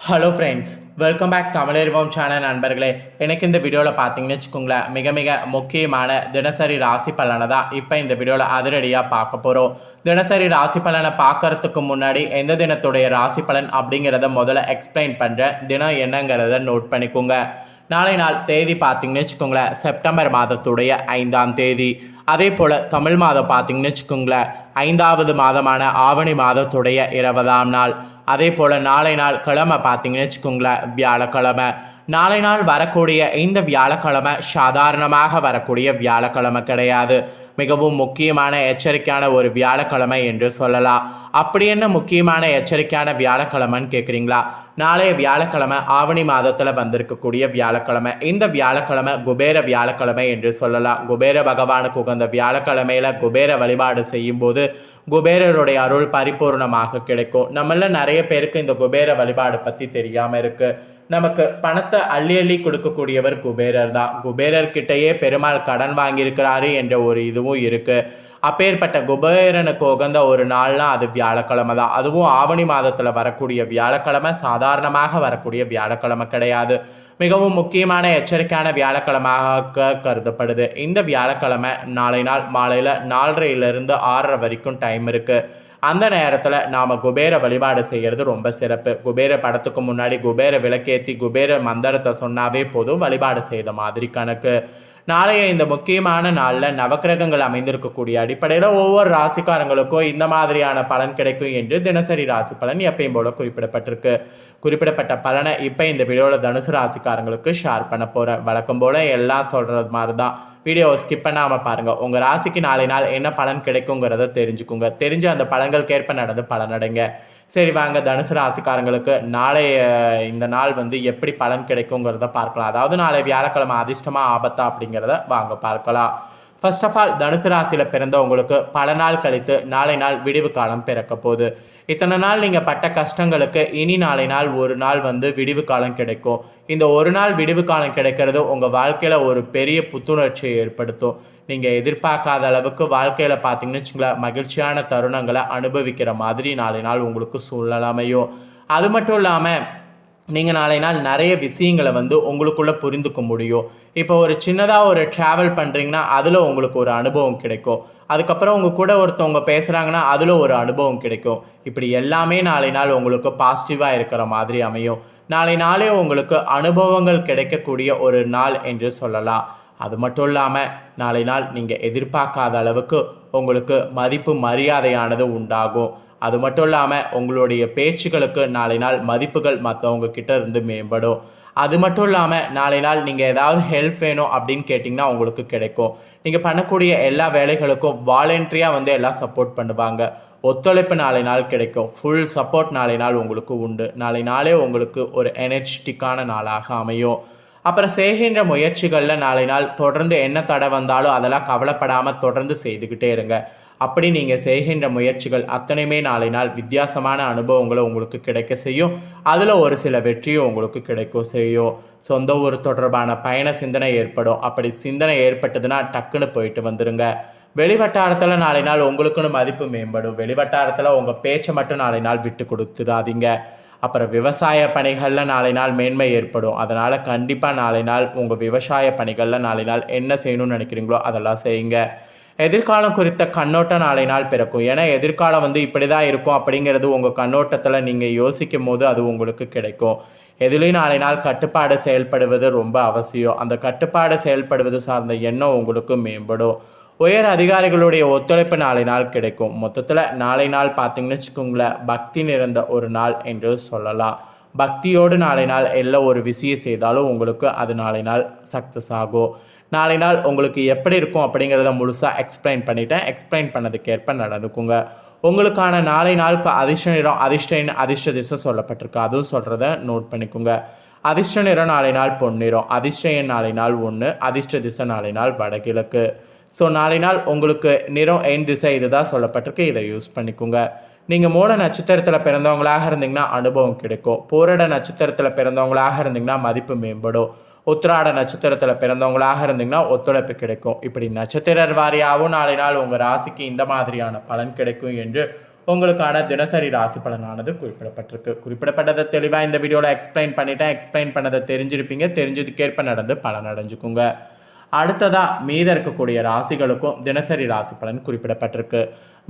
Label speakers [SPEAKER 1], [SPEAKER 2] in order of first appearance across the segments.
[SPEAKER 1] Hello friends welcome back தமிழறிவோம் channel நண்பர்களே. எனக்கு இந்த வீடியோவில் பார்த்தீங்கன்னு வச்சுக்கோங்களேன் மிக மிக முக்கியமான தினசரி ராசி பலனை தான் இப்போ இந்த வீடியோவில் அதிரடியாக பார்க்க போகிறோம் தினசரி ராசி பலனை பார்க்கறதுக்கு முன்னாடி எந்த தினத்துடைய ராசி பலன் அப்படிங்கிறத முதல்ல எக்ஸ்பிளைன் பண்ணுறேன் தினம் என்னங்கிறத நோட் பண்ணிக்கோங்க. நாளை நாள் தேதி பார்த்தீங்கன்னு வச்சுக்கோங்களேன் செப்டம்பர் மாதத்துடைய ஐந்தாம் தேதி. அதே போல் தமிழ் மாதம் பார்த்தீங்கன்னு வச்சுக்கோங்களேன் ஐந்தாவது மாதமான ஆவணி மாதத்துடைய இருபதாம் நாள். அதே போல் நாளை நாள் கிழமை பார்த்தீங்கன்னு வச்சுக்கோங்களேன் வியாழக்கிழமை. நாளை நாள் வரக்கூடிய இந்த வியாழக்கிழமை சாதாரணமாக வரக்கூடிய வியாழக்கிழமை கிடையாது. மிகவும் முக்கியமான எச்சரிக்கையான ஒரு வியாழக்கிழமை என்று சொல்லலாம். அப்படி என்ன முக்கியமான எச்சரிக்கையான வியாழக்கிழமைன்னு கேட்குறீங்களா நாளைய வியாழக்கிழமை ஆவணி மாதத்தில் வந்திருக்கக்கூடிய வியாழக்கிழமை. இந்த வியாழக்கிழமை குபேர வியாழக்கிழமை என்று சொல்லலாம். குபேர பகவானுக்கு உகந்த வியாழக்கிழமையில குபேர வழிபாடு செய்யும்போது குபேரருடைய அருள் பரிபூர்ணமாக கிடைக்கும். நம்மள நிறைய பேருக்கு இந்த குபேர வழிபாடு பற்றி தெரியாமல் இருக்குது நமக்கு பணத்தை அள்ளி அள்ளி கொடுக்கக்கூடியவர் குபேரர் தான். குபேரர் கிட்டேயே பெருமாள் கடன் வாங்கியிருக்கிறாரு என்ற ஒரு இதுவும் இருக்குது அப்பேற்பட்ட குபேரனுக்கு உகந்த ஒரு நாள்னா அது வியாழக்கிழமை தான். அதுவும் ஆவணி மாதத்தில் வரக்கூடிய வியாழக்கிழமை சாதாரணமாக வரக்கூடிய வியாழக்கிழமை கிடையாது. மிகவும் முக்கியமான எச்சரிக்கையான வியாழக்கிழமையாக கருதப்படுது. இந்த வியாழக்கிழமை நாளை நாள் மாலையில் நாலரையிலிருந்து ஆறரை வரைக்கும் டைம் இருக்குது அந்த நேரத்தில் நாம் குபேர வழிபாடு செய்கிறது ரொம்ப சிறப்பு. குபேர படத்துக்கு முன்னாடி குபேர விளக்கேற்றி குபேர மந்திரத்தை சொன்னாவே போதும் வழிபாடு செய்த மாதிரி கணக்கு. நாளைய இந்த முக்கியமான நாளில் நவக்கிரகங்கள் அமைந்திருக்கக்கூடிய அடிப்படையில் ஒவ்வொரு ராசிக்காரங்களுக்கும் இந்த மாதிரியான பலன் கிடைக்கும் என்று தினசரி ராசி பலன் எப்பயும் போல குறிப்பிடப்பட்டிருக்கு. குறிப்பிடப்பட்ட பலனை இப்போ இந்த வீடியோவில் தனுசு ராசிக்காரங்களுக்கு ஷேர் பண்ண போகிறேன் வழக்கம் போல் எல்லாம் சொல்கிறது மாதிரி தான் வீடியோவை ஸ்கிப் பண்ணாமல் பாருங்கள் உங்கள் ராசிக்கு நாளை நாள் என்ன பலன் கிடைக்குங்கிறத தெரிஞ்சுக்குங்க. தெரிஞ்சு அந்த பலன்களுக்கேற்ப நடந்து பலனடைங்க. சரி வாங்க தனுசு ராசிக்காரங்களுக்கு நாளைய இந்த நாள் வந்து எப்படி பலன் கிடைக்குங்கிறத பார்க்கலாம். அதாவது நாளை வியாழக்கிழமை அதிர்ஷ்டமாக ஆபத்தா அப்படிங்கிறத வாங்க பார்க்கலாம். ஃபர்ஸ்ட் ஆஃப் ஆல் தனுசு ராசியில் பிறந்தவங்களுக்கு பல நாள் கழித்து நாளை நாள் விடிவு காலம் பிறக்க போகுது. இத்தனை நாள் நீங்கள் பட்ட கஷ்டங்களுக்கு இனி நாளை நாள் ஒரு நாள் வந்து விடிவு காலம் கிடைக்கும். இந்த ஒரு நாள் விடிவு காலம் கிடைக்கிறது உங்கள் வாழ்க்கையில் ஒரு பெரிய புத்துணர்ச்சியை ஏற்படுத்தும். நீங்கள் எதிர்பார்க்காத அளவுக்கு வாழ்க்கையில் பார்த்தீங்கன்னு வச்சுங்களேன் மகிழ்ச்சியான தருணங்களை அனுபவிக்கிற மாதிரி நாளை நாள் உங்களுக்கு சூழ்நிலை அமையும். அது மட்டும் இல்லாமல் நீங்கள் நாளை நாள் நிறைய விஷயங்களை வந்து உங்களுக்குள்ளே புரிந்துக்க முடியும். இப்போ ஒரு சின்னதாக ஒரு ட்ராவல் பண்ணுறீங்கன்னா அதில் உங்களுக்கு ஒரு அனுபவம் கிடைக்கும். அதுக்கப்புறம் உங்கள் கூட ஒருத்தவங்க பேசுகிறாங்கன்னா அதில் ஒரு அனுபவம் கிடைக்கும். இப்படி எல்லாமே நாளை நாள் உங்களுக்கு பாசிட்டிவாக இருக்கிற மாதிரி அமையும். நாளை நாளே உங்களுக்கு அனுபவங்கள் கிடைக்கக்கூடிய ஒரு நாள் என்று சொல்லலாம். அது மட்டும் இல்லாமல் நாளை நாள் நீங்கள் எதிர்பார்க்காத அளவுக்கு உங்களுக்கு மதிப்பு மரியாதையானது உண்டாகும். அது மட்டும் இல்லாமல் உங்களுடைய பேச்சுகளுக்கு நாளை நாள் மதிப்புகள் மற்றவங்க கிட்ட இருந்து மேம்படும். அது மட்டும் இல்லாமல் நாளை நாள் நீங்கள் ஏதாவது ஹெல்ப் வேணும் அப்படின்னு கேட்டிங்கன்னா உங்களுக்கு கிடைக்கும். நீங்கள் பண்ணக்கூடிய எல்லா வேலைகளுக்கும் வாலண்ட்ரியாக வந்து எல்லாம் சப்போர்ட் பண்ணுவாங்க. ஒத்துழைப்பு நாளை நாள் கிடைக்கும். ஃபுல் சப்போர்ட் நாளை நாள் உங்களுக்கு உண்டு. நாளை நாளே உங்களுக்கு ஒரு எனர்ஜெட்டிக்கான நாளாக அமையும். அப்புறம் செய்கின்ற முயற்சிகளில் நாளை நாள் தொடர்ந்து என்ன தடை வந்தாலும் அதெல்லாம் கவலைப்படாமல் தொடர்ந்து செய்துக்கிட்டே இருங்க. அப்படி நீங்கள் செய்கின்ற முயற்சிகள் அத்தனையுமே நாளை நாள் வித்தியாசமான அனுபவங்களை உங்களுக்கு கிடைக்க செய்யும். அதில் ஒரு சில வெற்றியும் உங்களுக்கு கிடைக்கும் செய்யும். சொந்த ஊர் தொடர்பான பயண சிந்தனை ஏற்படும். அப்படி சிந்தனை ஏற்பட்டதுன்னா டக்குன்னு போயிட்டு வந்துடுங்க வெளிவட்டாரத்தில் நாளை நாள் உங்களுக்குன்னு மதிப்பு மேம்படும். வெளிவட்டாரத்தில் உங்கள் பேச்சை மட்டும் நாளை நாள் விட்டு கொடுத்துடாதீங்க. அப்புறம் விவசாய பணிகளில் நாளை நாள் மேன்மை ஏற்படும். அதனால் கண்டிப்பாக நாளை நாள் உங்கள் விவசாய பணிகளில் நாளை நாள் என்ன செய்யணும்னு நினைக்கிறீங்களோ அதெல்லாம் செய்யுங்க. எதிர்காலம் குறித்த கண்ணோட்டம் நாளை நாள் பிறக்கும். ஏன்னா எதிர்காலம் வந்து இப்படி தான் இருக்கும் அப்படிங்கிறது உங்கள் கண்ணோட்டத்தில் நீங்கள் யோசிக்கும் போது அது உங்களுக்கு கிடைக்கும். எதுலேயும் நாளை நாள் கட்டுப்பாடு செயல்படுவது ரொம்ப அவசியம். அந்த கட்டுப்பாடு செயல்படுவது சார்ந்த எண்ணம் உங்களுக்கு மேம்படும். உயர் அதிகாரிகளுடைய ஒத்துழைப்பு நாளை நாள் கிடைக்கும். மொத்தத்தில் நாளை நாள் பார்த்தீங்கன்னு வச்சுக்கோங்களேன் பக்தி நிறைந்த ஒரு நாள் என்று சொல்லலாம். பக்தியோடு நாளை நாள் எல்லா ஒரு விஷயம் செய்தாலும் உங்களுக்கு அது நாளை நாள் சக்ஸஸ் ஆகும். நாளை நாள் உங்களுக்கு எப்படி இருக்கும் அப்படிங்கிறத முழுசாக எக்ஸ்பிளைன் பண்ணிட்டேன். எக்ஸ்பிளைன் பண்ணதுக்கேற்ப நடந்துக்குங்க. உங்களுக்கான நாளை நாளுக்கு அதிர்ஷ்ட நிறம் அதிர்ஷ்ட அதிர்ஷ்ட திசை சொல்லப்பட்டிருக்கு. அதுவும் சொல்கிறத நோட் பண்ணிக்கோங்க. அதிர்ஷ்ட நிறம் நாளை நாள் பொன்னிறம் அதிர்ஷ்ட எண் நாளை நாள் ஒன்று அதிர்ஷ்ட திசை நாளை நாள் வடகிழக்கு. ஸோ நாளை நாள் உங்களுக்கு நிறம் எண் திசை இதுதான் சொல்லப்பட்டிருக்கு. இதை யூஸ் பண்ணிக்கோங்க. நீங்கள் மூல நட்சத்திரத்தில் பிறந்தவங்களாக இருந்தீங்கன்னா அனுபவம் கிடைக்கும். பூரட நட்சத்திரத்தில் பிறந்தவங்களாக இருந்தீங்கன்னா மதிப்பு மேம்படும். உத்திராட நட்சத்திரத்தில் பிறந்தவங்களாக இருந்தீங்கன்னா ஒத்துழைப்பு கிடைக்கும். இப்படி நட்சத்திரர் வாரியாகவும் நாளை நாள் உங்கள் ராசிக்கு இந்த மாதிரியான பலன் கிடைக்கும் என்று உங்களுக்கான தினசரி ராசி பலனானது குறிப்பிடப்பட்டிருக்கு. குறிப்பிடப்பட்டதை தெளிவாக இந்த வீடியோவில் எக்ஸ்பிளைன் பண்ணிட்டேன். எக்ஸ்பிளைன் பண்ணதை தெரிஞ்சிருப்பீங்க. தெரிஞ்சதுக்கேற்ப நடந்து பலன் அடைஞ்சுக்குங்க அடுத்ததாக மீத இருக்கக்கூடிய ராசிகளுக்கும் தினசரி ராசி பலன் குறிப்பிடப்பட்டிருக்கு.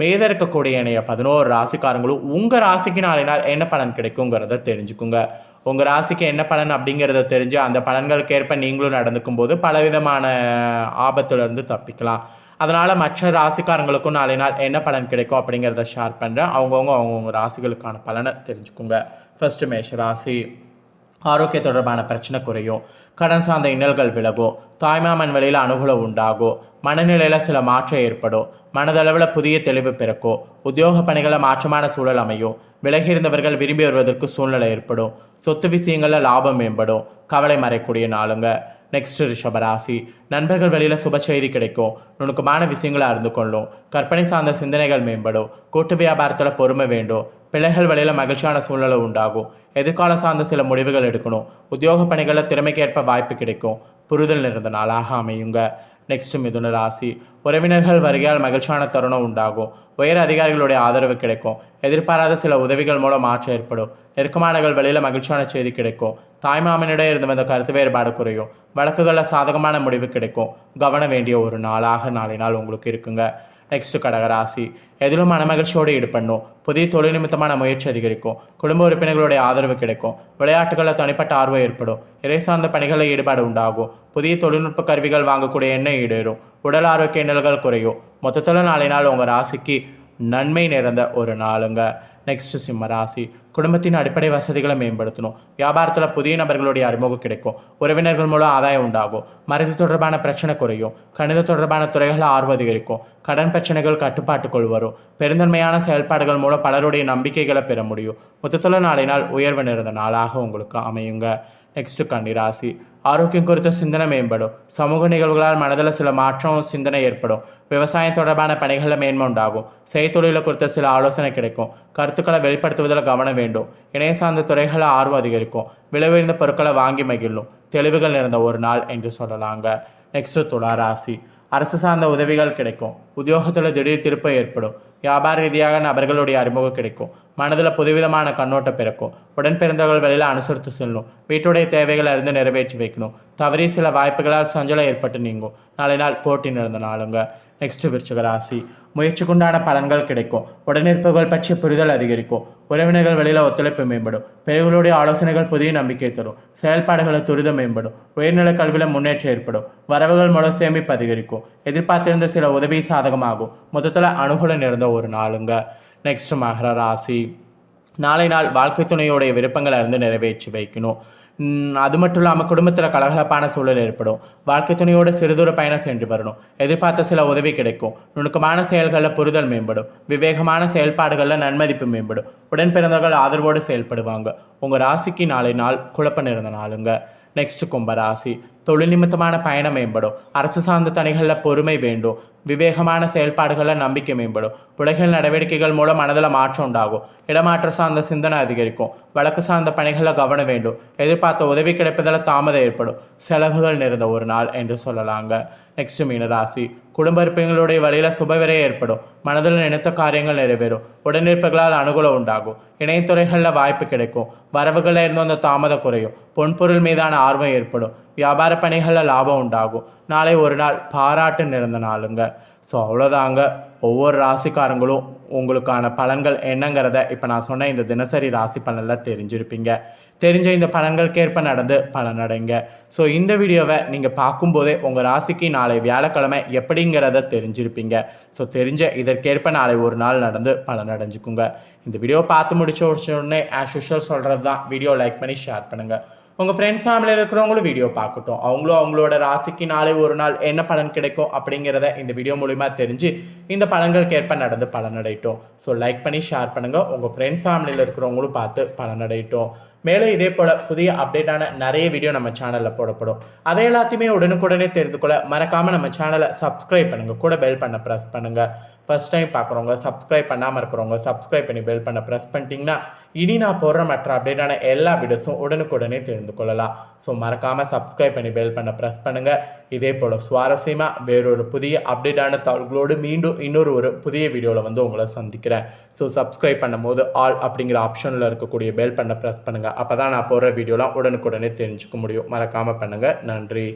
[SPEAKER 1] மீத இருக்கக்கூடிய இணைய பதினோரு ராசிக்காரங்களும் உங்கள் ராசிக்கு நாளை நாள் என்ன பலன் கிடைக்குங்கிறத தெரிஞ்சுக்குங்க. உங்கள் ராசிக்கு என்ன பலன் அப்படிங்கிறத தெரிஞ்சு அந்த பலன்களுக்கேற்ப நீங்களும் நடந்துக்கும் போது பலவிதமான ஆபத்துலேருந்து தப்பிக்கலாம். அதனால் மற்ற ராசிக்காரங்களுக்கும் நாளை நாள் என்ன பலன் கிடைக்கும் அப்படிங்கிறத ஷேர் பண்ணுறேன் அவங்கவுங்க அவங்கவுங்க ராசிகளுக்கான பலனை தெரிஞ்சுக்குங்க. ஃபஸ்ட்டு மேஷ ராசி. ஆரோக்கிய தொடர்பான பிரச்சனை குறையும். கடன் சார்ந்த இன்னல்கள் விலகும் தாய்மாமன் வழியில் அனுகூலம் உண்டாகும் மனநிலையில் சில மாற்றம் ஏற்படும் மனதளவில் புதிய தெளிவு பிறக்கும் உத்தியோக பணிகளை மாற்றமான சூழல் அமையும் விலகி இருந்தவர்கள் விரும்பி வருவதற்கு சூழ்நிலை ஏற்படும் சொத்து விஷயங்களில் லாபம் மேம்படும் கவலை மறைக்கூடிய நாளுங்க. நெக்ஸ்ட் ரிஷபராசி நண்பர்கள் வெளியில் சுப செய்தி கிடைக்கும் நுணுக்கமான விஷயங்களை அறிந்து கொள்ளும் கற்பனை சார்ந்த சிந்தனைகள் மேம்படும் கூட்டு வியாபாரத்தில் பொறுமை வேண்டும் பிள்ளைகள் வழியில் மகிழ்ச்சியான சூழ்நிலை உண்டாகும் எதிர்காலம் சார்ந்த சில முடிவுகள் எடுக்கணும் உத்தியோக பணிகளில் திறமைக்கேற்ப வாய்ப்பு கிடைக்கும் புரிதல் இருந்த நாளாக அமையுங்க நெக்ஸ்ட் மிதுன ராசி உறவினர்கள் வருகையால் மகிழ்ச்சியான தருணம் உண்டாகும் உயர் அதிகாரிகளுடைய ஆதரவு கிடைக்கும் எதிர்பாராத சில உதவிகள் மூலம் மாற்றம் ஏற்படும் நெருக்கமானகள் வெளியில் மகிழ்ச்சியான செய்தி கிடைக்கும் தாய்மாமனிடம் இருந்து வந்த கருத்து வேறுபாடு குறையும் வழக்குகளில் சாதகமான முடிவு கிடைக்கும் கவன வேண்டிய ஒரு நாளாக நாளை நாள் உங்களுக்கு இருக்குங்க நெக்ஸ்ட் கடகராசி எதிலும் மனமகிழ்ச்சியோடு ஈடுபடணும். புதிய தொழில் நிமித்தமான முயற்சி அதிகரிக்கும். குடும்ப உறுப்பினர்களுடைய ஆதரவு கிடைக்கும். விளையாட்டுகளில் தனிப்பட்ட ஆர்வம் ஏற்படும். இறை சார்ந்த பணிகளில் ஈடுபாடு உண்டாகும். புதிய தொழில்நுட்ப கருவிகள் வாங்கக்கூடிய எண்ணெய் ஈடேறும். உடல் ஆரோக்கிய இன்னல்கள் குறையும். மொத்தத்தில் நாளை நாள் உங்கள் ராசிக்கு நன்மை நிறைந்த ஒரு நாளுங்க. நெக்ஸ்ட் சிம்ம ராசி. குடும்பத்தின் அடிப்படை வசதிகளை மேம்படுத்தணும். வியாபாரத்தில் புதிய நபர்களுடைய அறிமுகம் கிடைக்கும். உறவினர்கள் மூலம் ஆதாயம் உண்டாகும். மருந்து தொடர்பான பிரச்சனை குறையும். கணித தொடர்பான துறைகள் ஆர்வம் அதிகரிக்கும். கடன் பிரச்சனைகள் கட்டுப்பாட்டுக்குள் வரும். பெருந்தன்மையான செயல்பாடுகள் மூலம் பலருடைய நம்பிக்கைகளை பெற முடியும். மொத்தத்தில் நாளை நாள் உயர்வு நிறைந்த நாளாக உங்களுக்கு அமையுங்க. நெக்ஸ்ட் கன்னிராசி ஆரோக்கியம் குறித்த சிந்தனை மேம்படும் சமூக நிகழ்வுகளால் மனதில் சில மாற்றம் சிந்தனை ஏற்படும் விவசாயம் தொடர்பான பணிகளில் மேன்மை உண்டாகும் செய்தொழிலை குறித்த சில ஆலோசனை கிடைக்கும் கருத்துக்களை வெளிப்படுத்துவதில் கவனம் வேண்டும் இணைய சார்ந்த துறைகளில் ஆர்வம் அதிகரிக்கும் விலை உயர்ந்த பொருட்களை வாங்கி மகிழும் தெளிவுகள் நிறைந்த ஒரு நாள் என்று சொல்லலாங்க நெக்ஸ்ட் துலா ராசி அரசு சார்ந்த உதவிகள் கிடைக்கும் உத்தியோகத்தில் திடீர் திருப்பம் ஏற்படும் வியாபார ரீதியாக நபர்களுடைய அறிமுகம் கிடைக்கும் மனதில் புதுவிதமான கண்ணோட்டம் பிறக்கும். உடன் பிறந்தவர்கள் வெளியில் அனுசரித்து செல்லும். வீட்டுடைய தேவைகளை அறிந்து நிறைவேற்றி வைக்கணும். தவறி சில வாய்ப்புகளால் சஞ்சலம் ஏற்பட்டு நீங்கும். நாளை நாள் போட்டி நடந்த நாளுங்க. நெக்ஸ்ட் விருச்சிக ராசி. முயற்சிக்குண்டான பலன்கள் கிடைக்கும். உடனிருப்புகள் பற்றிய புரிதல் அதிகரிக்கும். உறவினர்கள் வெளியில் ஒத்துழைப்பு மேம்படும். பெரியவர்களுடைய ஆலோசனைகள் புதிய நம்பிக்கை தரும். செயல்பாடுகளை துரிதம் மேம்படும். உயர்நிலை கல்வியில் முன்னேற்றம் ஏற்படும். வரவுகள் மூலம் சேமிப்பு அதிகரிக்கும். எதிர்பார்த்திருந்த சில உதவி சாதகமாகும். மொத்தத்தில் அணுகுல நிறைந்த ஒரு நாளுங்க. நெக்ஸ்ட் மகர ராசி. நாளை நாள் வாழ்க்கை துணையோடைய விருப்பங்களை இருந்து நிறைவேற்றி வைக்கணும். அது மட்டும் இல்லாமல் குடும்பத்தில் கலகலப்பான சூழல் ஏற்படும். வாழ்க்கை துணையோடு சிறுதூர பயணம் சென்று வரணும். எதிர்பார்த்த சில உதவி கிடைக்கும். நுணுக்கமான செயல்களில் புரிதல் மேம்படும். விவேகமான செயல்பாடுகளில் நன்மதிப்பு மேம்படும். உடன் பிறந்தவர்கள் ஆதரவோடு செயல்படுவாங்க. உங்கள் ராசிக்கு நாளை நாள் குழப்ப இருந்த நாளுங்க. நெக்ஸ்ட் கும்பராசி. தொழில் நிமித்தமான பயணம் மேம்படும். அரசு சார்ந்த தணிகளில் பொறுமை வேண்டும். விவேகமான செயல்பாடுகளில் நம்பிக்கை மேம்படும். உலகில் நடவடிக்கைகள் மூலம் மனதில் மாற்றம் உண்டாகும். இடமாற்ற சார்ந்த சிந்தனை அதிகரிக்கும். வழக்கு சார்ந்த பணிகளில் கவனம் வேண்டும். எதிர்பார்த்த உதவி கிடைப்பதில் தாமதம் ஏற்படும். செலவுகள் நிறைந்த ஒரு நாள் என்று சொல்லலாங்க. நெக்ஸ்ட் மீனராசி குடும்ப உறுப்பினர்களுடைய வழியில் சுபவிரை ஏற்படும். மனதில் நினைத்த காரியங்கள் நிறைவேறும். உடனிருப்புகளால் அனுகூலம் உண்டாகும். இணையத்துறைகளில் வாய்ப்பு கிடைக்கும். வரவுகளில் இருந்து அந்த தாமதம் குறையும். பொன்பொருள் மீதான ஆர்வம் ஏற்படும். வியாபார பணிகளில் லாபம் உண்டாகும். நாளை ஒரு நாள் பாராட்டு நிறந்த நாளுங்க. ஸோ அவ்வளோதாங்க ஒவ்வொரு ராசிக்காரங்களும் உங்களுக்கான பலன்கள் என்னங்கிறத இப்போ நான் சொன்ன இந்த தினசரி ராசி பலனில் தெரிஞ்சிருப்பீங்க. தெரிஞ்ச இந்த பலன்களுக்கேற்ப நடந்து பலனடைங்க. ஸோ இந்த வீடியோவை நீங்கள் பார்க்கும்போதே உங்கள் ராசிக்கு நாளை வியாழக்கிழமை எப்படிங்கிறத தெரிஞ்சிருப்பீங்க. ஸோ தெரிஞ்ச இதற்கேற்ப நாளை ஒரு நாள் நடந்து பலனடைஞ்சுக்குங்க. இந்த வீடியோ பார்த்து முடிச்ச உடனே ஆஸ் யூஷுவல் சொல்கிறது தான் வீடியோ லைக் பண்ணி ஷேர் பண்ணுங்கள் உங்கள் ஃப்ரெண்ட்ஸ் ஃபேமிலியில் இருக்கிறவங்களும் வீடியோ பார்க்கட்டும். அவங்களும் அவங்களோட ராசிக்கு நாளை ஒரு நாள் என்ன பலன் கிடைக்கும் அப்படிங்கிறத இந்த வீடியோ மூலிமா தெரிஞ்சு இந்த பலன்களுக்கேற்ப நடந்து பலனடையட்டும். ஸோ லைக் பண்ணி ஷேர் பண்ணுங்கள் உங்கள் ஃப்ரெண்ட்ஸ் ஃபேமிலியில் இருக்கிறவங்களும் பார்த்து பலனடையட்டும். மேலும் இதே போல் புதிய அப்டேட்டான நிறைய வீடியோ நம்ம சேனலில் போடப்படும். அதை எல்லாத்தையுமே உடனுக்குடனே தெரிந்து கொள்ள மறக்காமல் நம்ம சேனலை சப்ஸ்கிரைப் பண்ணுங்கள் கூட பெல் பண்ண ப்ரெஸ் பண்ணுங்கள் ஃபஸ்ட் டைம் பார்க்குறவங்க சப்ஸ்கிரைப் பண்ணாமல் இருக்கிறவங்க சப்ஸ்கிரைப் பண்ணி பெல் பண்ண ப்ரெஸ் பண்ணிட்டீங்கன்னா இனி நான் போடுற மற்ற அப்டேட்டான எல்லா வீடியோஸும் உடனுக்குடனே தெரிந்து கொள்ளலாம் ஸோ மறக்காமல் சப்ஸ்கிரைப் பண்ணி பெல் பண்ண ப்ரெஸ் பண்ணுங்கள் இதே போல் சுவாரஸ்யமாக வேறொரு புதிய அப்டேட்டான தகவல்களோடு மீண்டும் இன்னொரு ஒரு புதிய வீடியோவில் வந்து உங்களை சந்திக்கிறேன். ஸோ சப்ஸ்கிரைப் பண்ணும்போது ஆல் அப்படிங்கிற ஆப்ஷனில் இருக்கக்கூடிய பெல் பண்ண ப்ரெஸ் பண்ணுங்கள் அப்போ தான் நான் போடுற வீடியோலாம் உடனுக்குடனே தெரிஞ்சுக்க முடியும். மறக்காமல் பண்ணுங்கள் நன்றி.